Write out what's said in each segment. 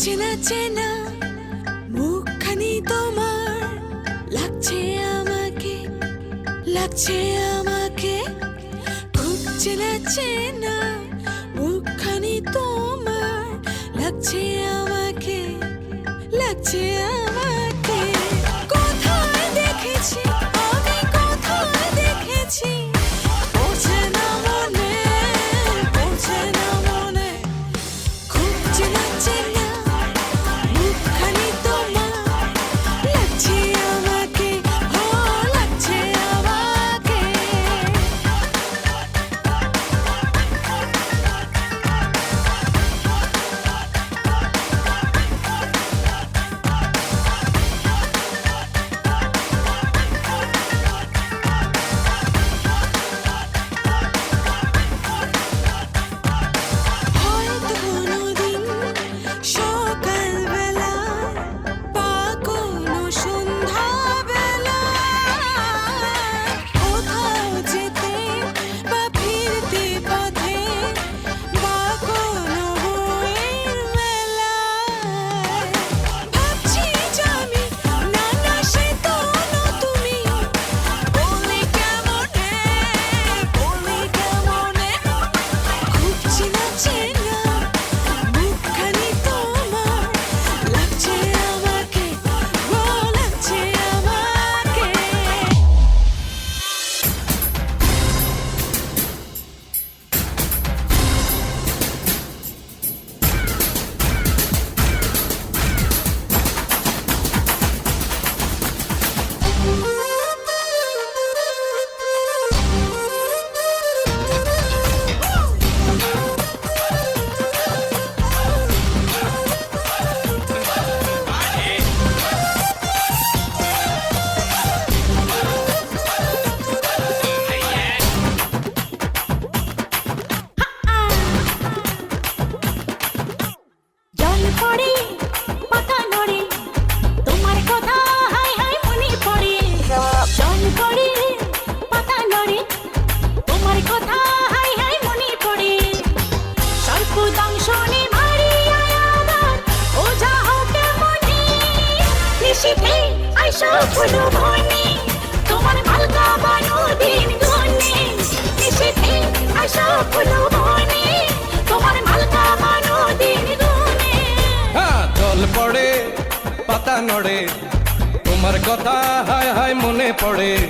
চেনা চেনা মুখখানি তোমার। লাগছে আমাকে লাগছে আমাকে। খুব চেনা চেনা তোমার হ্যাঁ জল পড়ে, পাতা নড়ে। তোমার কথা হায় হায় মনে পড়ে।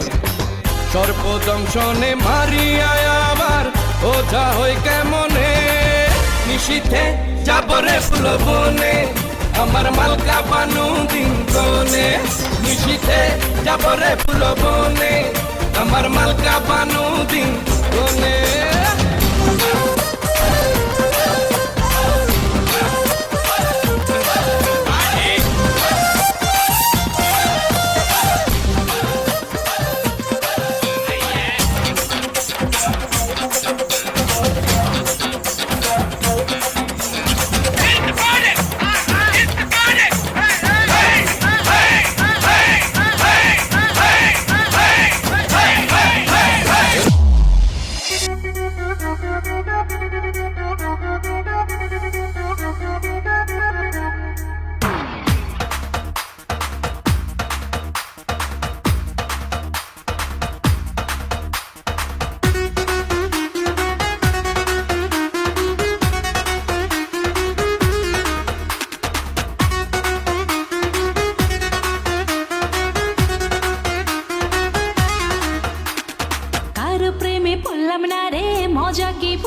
সর্পদংশনে মারিয়ায় আবার ওঝা হই কেমনে? নিশিথে যাবরে ফুল বনে আমার মালকা বানু দিন কোনে নিশিতে যাবরে ফুল বনে আমার মালকা বানু দিন কোনে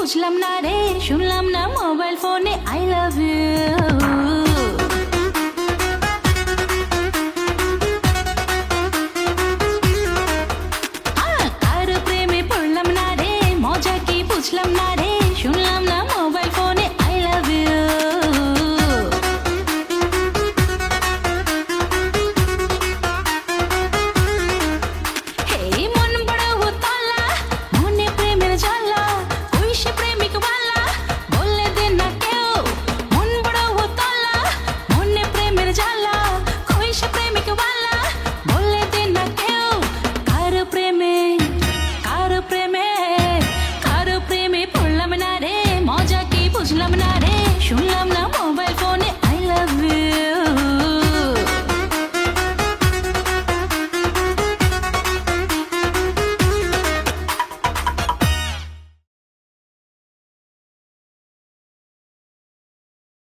বুঝলাম না রে শুনলাম না মোবাইল ফোনে আই লাভ ইউ বুঝলাম না